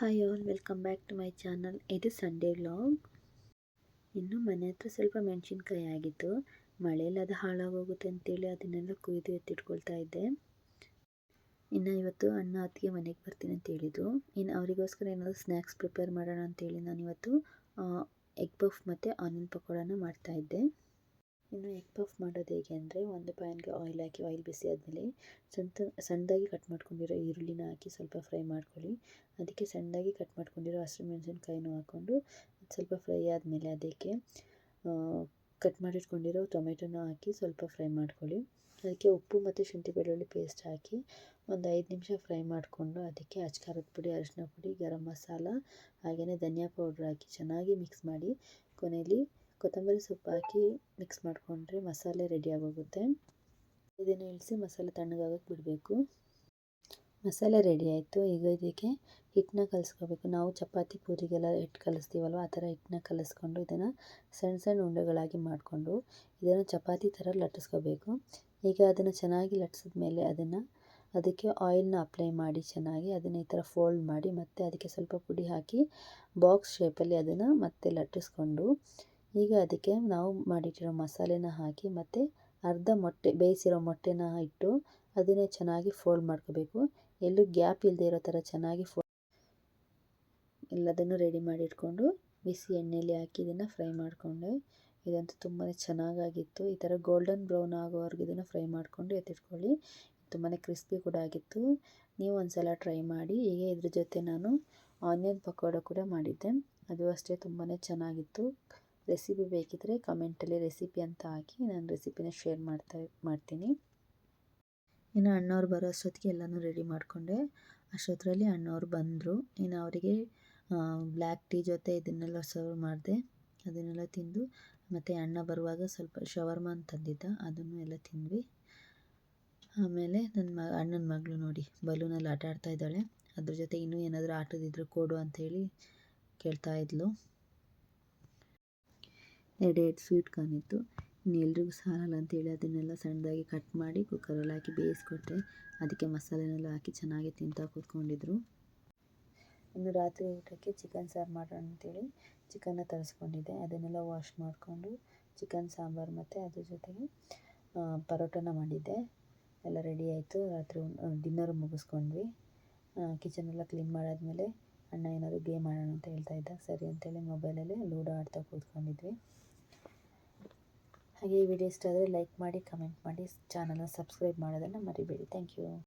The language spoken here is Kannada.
Welcome back to my channel ಇದು ಸಂಡೇ ವ್ಲಾಗ್ ಇನ್ನು ಮನೆ ಹತ್ರ ಸ್ವಲ್ಪ ಮೆಣಸಿನ್ಕಾಯಿ ಆಗಿತ್ತು. ಮಳೆಯಲ್ಲಿ ಅದು ಹಾಳಾಗೋಗುತ್ತೆ ಅಂತೇಳಿ ಅದನ್ನೆಲ್ಲ ಕುಯ್ದು ಎತ್ತಿಟ್ಕೊಳ್ತಾ ಇದ್ದೆ. ಇನ್ನು ಇವತ್ತು ಅಣ್ಣ ಅತ್ತಿಗೆ ಮನೆಗೆ ಬರ್ತೀನಿ ಅಂತ ಹೇಳಿದರು ಇನ್ನು ಅವರಿಗೋಸ್ಕರ ಏನಾದರೂ ಸ್ನ್ಯಾಕ್ಸ್ ಪ್ರಿಪೇರ್ ಮಾಡೋಣ ಅಂತೇಳಿ ನಾನು ಇವತ್ತು ಎಗ್ ಪಫ್ ಮತ್ತು ಆನಿಯನ್ ಪಕೋಡನ ಮಾಡ್ತಾಯಿದ್ದೆ ಇನ್ನು ಎಗ್ ಪಫ್ ಮಾಡೋದು ಹೇಗೆ ಅಂದರೆ ಒಂದು ಪ್ಯಾನ್ಗೆ ಆಯಿಲ್ ಹಾಕಿ ಆಯಿಲ್ ಬಿಸಿ ಆದಮೇಲೆ ಸಣ್ಣ, ಸಣ್ಣದಾಗಿ ಕಟ್ ಮಾಡ್ಕೊಂಡಿರೋ ಈರುಳ್ಳಿನ ಹಾಕಿ ಸ್ವಲ್ಪ ಫ್ರೈ ಮಾಡ್ಕೊಳ್ಳಿ. ಅದಕ್ಕೆ ಸಣ್ಣದಾಗಿ ಕಟ್ ಮಾಡ್ಕೊಂಡಿರೋ ಹಸಿರು ಮೆಣಸಿನ್ಕಾಯಿನೂ ಹಾಕ್ಕೊಂಡು ಸ್ವಲ್ಪ ಫ್ರೈ ಆದಮೇಲೆ ಅದಕ್ಕೆ ಕಟ್ ಮಾಡಿಟ್ಕೊಂಡಿರೋ ಟೊಮೆಟೊನ ಹಾಕಿ ಸ್ವಲ್ಪ ಫ್ರೈ ಮಾಡ್ಕೊಳ್ಳಿ. ಅದಕ್ಕೆ ಉಪ್ಪು ಮತ್ತು ಶುಂಠಿ ಬೆಳ್ಳುಳ್ಳಿ ಪೇಸ್ಟ್ ಹಾಕಿ ಒಂದು ಐದು ನಿಮಿಷ ಫ್ರೈ ಮಾಡಿಕೊಂಡು ಅದಕ್ಕೆ ಅಚ್ಕಾರದ ಪುಡಿ ಅರಿಶಿನ ಪುಡಿ, ಗರಂ ಮಸಾಲ ಹಾಗೆಯೇ ಧನಿಯಾ ಪೌಡ್ರ್ ಹಾಕಿ ಚೆನ್ನಾಗಿ ಮಿಕ್ಸ್ ಮಾಡಿ ಕೊನೆಯಲ್ಲಿ ಕೊತ್ತಂಬರಿ ಸೊಪ್ಪು ಹಾಕಿ ಮಿಕ್ಸ್ ಮಾಡಿಕೊಂಡ್ರೆ ಮಸಾಲೆ ರೆಡಿ ಆಗೋಗುತ್ತೆ. ಇದನ್ನು ಇಳಿಸಿ ಮಸಾಲೆ ತಣ್ಣಗಾಗಕ್ಕೆ ಬಿಡಬೇಕು. ಮಸಾಲೆ ರೆಡಿ ಆಯಿತು. ಈಗ ಇದಕ್ಕೆ ಹಿಟ್ಟನ್ನ ಕಲಿಸ್ಕೋಬೇಕು. ನಾವು ಚಪಾತಿ, ಪೂರಿಗೆಲ್ಲ ಹಿಟ್ಟು ಕಲಿಸ್ತೀವಲ್ವ? ಆ ಥರ ಹಿಟ್ಟನ್ನ ಕಲಿಸ್ಕೊಂಡು ಇದನ್ನು ಸಣ್ಣ ಸಣ್ಣ ಉಂಡೆಗಳಾಗಿ ಮಾಡಿಕೊಂಡು ಇದನ್ನು ಚಪಾತಿ ಥರ ಲಟ್ಟಿಸ್ಕೋಬೇಕು. ಈಗ ಅದನ್ನು ಚೆನ್ನಾಗಿ ಲಟ್ಟಿಸಿದ್ಮೇಲೆ ಮೇಲೆ ಅದನ್ನು ಅದಕ್ಕೆ ಆಯಿಲ್ನ ಅಪ್ಲೈ ಮಾಡಿ ಚೆನ್ನಾಗಿ ಅದನ್ನು ಈ ಥರ ಫೋಲ್ಡ್ ಮಾಡಿ ಮತ್ತೆ ಅದಕ್ಕೆ ಸ್ವಲ್ಪ ಪುಡಿ ಹಾಕಿ ಬಾಕ್ಸ್ ಶೇಪಲ್ಲಿ ಅದನ್ನು ಮತ್ತೆ ಲಟ್ಟಿಸ್ಕೊಂಡು ಈಗ ಅದಕ್ಕೆ ನಾವು ಮಾಡಿಟ್ಟಿರೋ ಮಸಾಲೆನ ಹಾಕಿ ಮತ್ತು ಅರ್ಧ ಮೊಟ್ಟೆ, ಬೇಯಿಸಿರೋ ಮೊಟ್ಟೆನ ಇಟ್ಟು ಅದನ್ನೇ ಚೆನ್ನಾಗಿ ಫೋಲ್ಡ್ ಮಾಡ್ಕೋಬೇಕು. ಎಲ್ಲೂ ಗ್ಯಾಪ್ ಇಲ್ಲದೆ ಇರೋ ಥರ ಚೆನ್ನಾಗಿ ಫೋ ಎಲ್ಲದನ್ನು ರೆಡಿ ಮಾಡಿ ಇಟ್ಕೊಂಡು ಬಿಸಿ ಎಣ್ಣೆಯಲ್ಲಿ ಹಾಕಿ ಇದನ್ನು ಫ್ರೈ ಮಾಡಿಕೊಂಡೆ. ಇದಂತೂ ತುಂಬಾ ಚೆನ್ನಾಗಾಗಿತ್ತು. ಈ ಥರ ಗೋಲ್ಡನ್ ಬ್ರೌನ್ ಆಗೋವರೆಗೂ ಇದನ್ನು ಫ್ರೈ ಮಾಡಿಕೊಂಡು ಎತ್ತಿಟ್ಕೊಳ್ಳಿ. ತುಂಬಾ ಕ್ರಿಸ್ಪಿ ಕೂಡ ಆಗಿತ್ತು. ನೀವು ಒಂದು ಸಲ ಟ್ರೈ ಮಾಡಿ. ಹೀಗೆ ಇದ್ರ ಜೊತೆ ನಾನು ಆನಿಯನ್ ಪಕೋಡ ಕೂಡ ಮಾಡಿದ್ದೆ. ಅದು ಅಷ್ಟೇ ತುಂಬಾ ಚೆನ್ನಾಗಿತ್ತು. ರೆಸಿಪಿ ಬೇಕಿದ್ದರೆ ಕಮೆಂಟಲ್ಲಿ ರೆಸಿಪಿ ಅಂತ ಹಾಕಿ ನಾನು ರೆಸಿಪಿನ ಶೇರ್ ಮಾಡ್ತಾ, ಮಾಡ್ತೀನಿ. ಇನ್ನು ಅಣ್ಣವ್ರು ಬರೋ ಅಷ್ಟೊತ್ತಿಗೆ ಎಲ್ಲನೂ ರೆಡಿ ಮಾಡಿಕೊಂಡೆ. ಅಷ್ಟೊತ್ತರಲ್ಲಿ ಅಣ್ಣವ್ರು ಬಂದರು. ಇನ್ನು ಅವರಿಗೆ ಬ್ಲ್ಯಾಕ್ ಟೀ ಜೊತೆ ಇದನ್ನೆಲ್ಲ ಸರ್ವ್ ಮಾಡಿದೆ. ಅದನ್ನೆಲ್ಲ ತಿಂದು, ಮತ್ತು ಅಣ್ಣ ಬರುವಾಗ ಸ್ವಲ್ಪ ಶವರ್ಮ ತಂದಿದ್ದ. ಅದನ್ನು ಎಲ್ಲ ತಿಂದ್ವಿ. ಆಮೇಲೆ ನನ್ನ ಮ, ಅಣ್ಣನ ಮಗಳು ನೋಡಿ, ಬಲೂನಲ್ಲಿ ಆಟ ಆಡ್ತಾ ಇದ್ದಾಳೆ. ಅದ್ರ ಜೊತೆ ಇನ್ನೂ ಏನಾದರೂ ಆಟದಿದ್ರೆ ಕೊಡು ಅಂಥೇಳಿ ಕೇಳ್ತಾ ಇದ್ಲು. ಎರಡೆರಡು ಸ್ವೀಟ್ ಕಾರ್ನ್ ಇತ್ತು ಇನ್ನು ಎಲ್ರಿಗೂ ಸಾಲಲ್ಲ ಅಂತೇಳಿ ಅದನ್ನೆಲ್ಲ ಸಣ್ಣದಾಗಿ ಕಟ್ ಮಾಡಿ ಕುಕ್ಕರಲ್ಲಿ ಹಾಕಿ ಬೇಯಿಸ್ಕೊಟ್ಟೆ ಅದಕ್ಕೆ ಮಸಾಲೆನೆಲ್ಲ ಹಾಕಿ ಚೆನ್ನಾಗಿ ತಿಂತಾ ಕೂತ್ಕೊಂಡಿದ್ರು. ಇನ್ನು ರಾತ್ರಿ ಊಟಕ್ಕೆ ಚಿಕನ್ ಸಾರು ಮಾಡೋಣ ಅಂತೇಳಿ ಚಿಕನ್ನ ತರಿಸ್ಕೊಂಡಿದ್ದೆ. ಅದನ್ನೆಲ್ಲ ವಾಶ್ ಮಾಡಿಕೊಂಡು ಚಿಕನ್, ಸಾಂಬಾರು ಮತ್ತು ಅದ್ರ ಜೊತೆಗೆ ಪರೋಟನ ಮಾಡಿದ್ದೆ. ಎಲ್ಲ ರೆಡಿ ಆಯಿತು. ರಾತ್ರಿ ಡಿನ್ನರ್ ಮುಗಿಸ್ಕೊಂಡ್ವಿ. ಕಿಚನೆಲ್ಲ ಕ್ಲೀನ್ ಮಾಡಾದಮೇಲೆ ಅಣ್ಣ ಏನಾದರೂ ಗೇಮ್ ಆಡೋಣ ಅಂತ ಹೇಳ್ತಾ ಇದ್ದ. ಸರಿ ಅಂತೇಳಿ ಮೊಬೈಲಲ್ಲಿ ಲೂಡೋ ಆಡ್ತಾ ಕೂತ್ಕೊಂಡಿದ್ವಿ. ಹಾಗೆ ಈ ವಿಡಿಯೋ ಇಷ್ಟ ಆದರೆ ಲೈಕ್ ಮಾಡಿ ಕಮೆಂಟ್ ಮಾಡಿ ಚಾನಲ್ನ ಸಬ್ಸ್ಕ್ರೈಬ್ ಮಾಡೋದನ್ನು ಮರಿಬೇಡಿ. Thank you